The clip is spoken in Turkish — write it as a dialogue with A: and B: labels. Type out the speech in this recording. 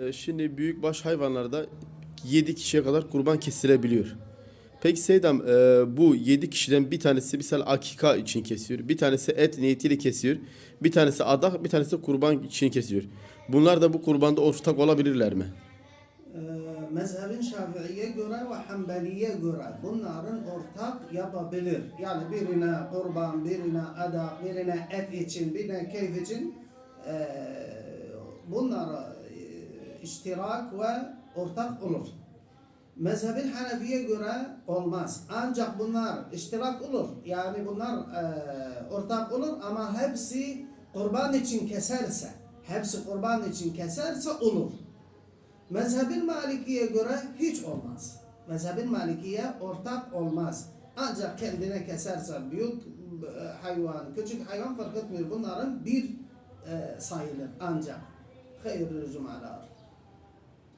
A: Ee, Şimdi büyükbaş hayvanlarda 7 kişiye kadar kurban kesilebiliyor. Peki Seydam e, bu 7 kişiden bir tanesi misal akika için kesiyor. Bir tanesi et niyetiyle kesiyor. Bir tanesi adak, bir tanesi kurban için kesiyor. Bunlar da bu kurbanda ortak olabilirler mi?
B: Ee, mezhebin Şafii'ye göre ve Hanbeli'ye göre bunların ortak yapabilir. Yani birine kurban, birine adak, birine et için, birine keyif için bunlara ee, iştirak ve ortak olur. Mezhebin Hanefi'ye göre olmaz. Ancak bunlar iştirak olur. Yani bunlar ee, ortak olur ama hepsi kurban için keserse, hepsi kurban için keserse olur. Mezhebin Maliki'ye göre hiç olmaz. Mezhebin Maliki'ye ortak olmaz. Ancak kendine keserse büyük e, hayvan, küçük hayvan fark etmiyor. Bunların bir e, sayılır ancak. Hayırlı cumalar.